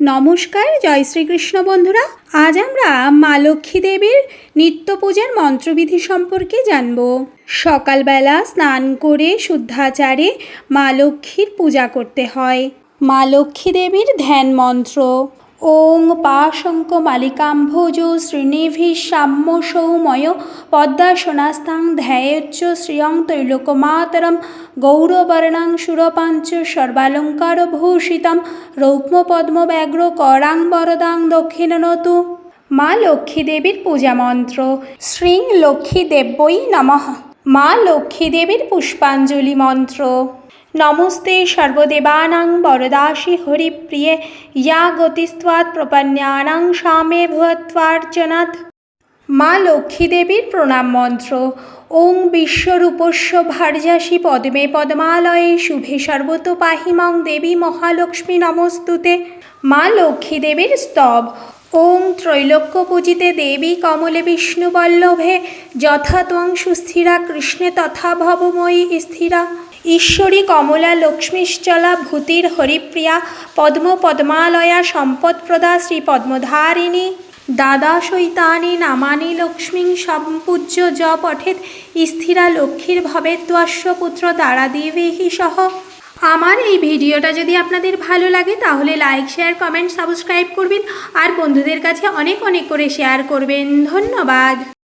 নমস্কার, জয় শ্রীকৃষ্ণ বন্ধুরা। আজ আমরা মা লক্ষ্মী দেবীর নিত্য পূজার মন্ত্রবিধি সম্পর্কে জানব। সকালবেলা স্নান করে শুদ্ধাচারে মা লক্ষ্মীর পূজা করতে হয়। মা লক্ষ্মী দেবীর ধ্যান মন্ত্র। ওং পাশঙ্ক মালিকাম্ভোজ শ্রীনিভি সাম্য সৌময় পদ্মাসনাস্তাং ধ্যায়োচ্চ শ্রিয়ং তৈলোকমাতরম গৌরবর্ণাং সুরপাঞ্চ সর্বালঙ্কার ভূষিতম রৌক্মপদ্মব্যাঘ্র করাং বরদাং দক্ষিণনতু। মা লক্ষ্মী দেবীর পূজা মন্ত্র শ্রীং লক্ষ্মী দেব্যই নমঃ। মা লক্ষ্মী দেবীর পুষ্পাঞ্জলি মন্ত্র। নমস্তে সর্বদেবানাং বরদাসি হরিপ্রিয়ে, ইয়া গতিস্ত্বাৎ প্রপন্যানাং সামে ভুয়ত্বার্চনাথ মা লক্ষ্মী দেবীর প্রণাম মন্ত্র। ওং বিশ্বরূপস্য ভার্যাসি পদ্মে পদ্মালয়ে শুভে সর্বত পাহিমং দেবী মহালক্ষ্মী নমস্তুতে। মা লক্ষ্মী দেবীর স্তব। ওং ত্রৈলোক্য পূজিতে দেবী কমলে বিষ্ণুবল্লভে। যথা ত্বং সুস্থিরা কৃষ্ণে তথা ভবময়ী স্থিরা। ঈশ্বরী কমলা লক্ষ্মীশ্চলা ভূতির হরিপ্রিয়া, পদ্ম পদ্মালয়া সম্পদপ্রদা শ্রী পদ্মধারিণী। দাদা শৈতানি নামানি লক্ষ্মীং সম্পূজ্য জ পঠেত স্থিরা লক্ষ্মীর ভবেদ্বস্য পুত্র দ্বারা দেবীহি সহ। আমার এই ভিডিওটা যদি আপনাদের ভালো লাগে, তাহলে লাইক, শেয়ার, কমেন্ট, সাবস্ক্রাইব করবেন, আর বন্ধুদের কাছে অনেক অনেক করে শেয়ার করবেন। ধন্যবাদ।